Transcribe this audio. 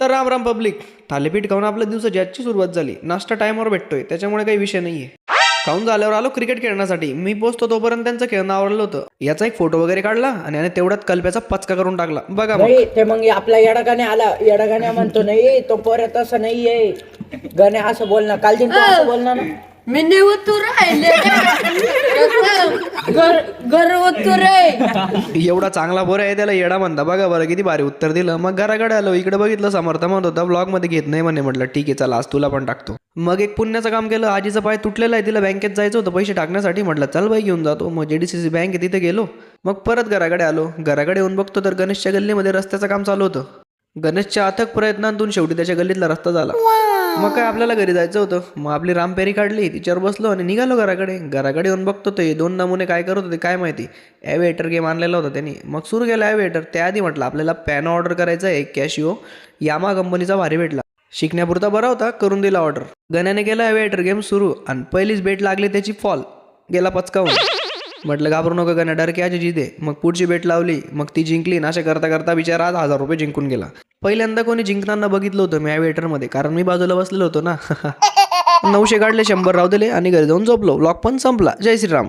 तर राम राम पब्लिक. थालीपीठ खाऊन आपल्या दिवसाची आजची सुरुवात झाली. नाश्ता टाइमवर भेटतोय. त्याच्यामुळे काही विषय नाहीये. खाऊन झाल्यावर आलो क्रिकेट खेळण्यासाठी. मी पोचतो तोपर्यंत त्यांचं खेळणं आवरलं होतं. याचा एक फोटो वगैरे काढला आणि याने तेवढ्यात कल्प्याचा पचका करून टाकला. बघा नाही ते मग आपला येडागाने आला. येडागाने म्हणतो नाही तो परत असं नाहीये. गणे असं बोलणं. काल दिन असं बोलणार ना. मी नाही उतू राहिले. एवढा चांगला बोर आहे त्याला येडा म्हणता. बघा बरं किती भारी उत्तर दिलं. मग घराकडे आलो. इकडे बघितलं समर्थ म्हणत होता ब्लॉगमध्ये घेत नाही म्हणे. म्हटलं ठीक आहे चला आज तुला पण टाकतो. मग एक पुण्याचं काम केलं. आजीचा पाय तुटलेला आहे. तिला बँकेत जायचं होतं पैसे टाकण्यासाठी. म्हटलं चल बाई घेऊन जातो. मग जेडीसीसी बँक आहे तिथे गेलो. मग परत घराकडे आलो. घराकडे येऊन बघतो तर गणेशच्या गल्लीमध्ये रस्त्याचं काम चालू होतं. गणेशच्या अथक प्रयत्नांतून शेवटी त्याच्या गल्लीतला रस्ता झाला. मग काय आपल्याला घरी जायचं होतं? मग आपली रामपेरी काढली तिच्यावर बसलो आणि निघालो घराकडे. घराकडे येऊन बघतो ते दोन नमुने काय करत होते काय माहिती. ॲवेटर गेम आणलेला होता त्यांनी. मग सुरू केला ॲवेटर त्याआधी म्हटलं आपल्याला पॅन ऑर्डर करायचा आहे कॅशिओ यामा कंपनीचा भारी भेटला. शिकण्यापुरता बरा होता करून दिला ऑर्डर गण्याने केला ॲवेटर गेम सुरू आणि पहिलीच बेट लागली त्याची फॉल गेला पचकावून. म्हटलं घाबरू नको गण्या डर की आजी जिदे. मग पुढची बेट लावली मग ती जिंकली ना अशा करता करता बिचारा आज हजार रुपये जिंकून गेला. पहिल्यांदा कोणी जिंकताना बघितलं होतं मी या वेटरमध्ये कारण मी बाजूला बसलेलो होतो ना. नऊशे काढले शंभर राहू दिले आणि घरी जाऊन झोपलो. लॉक पण संपला. जय श्रीराम.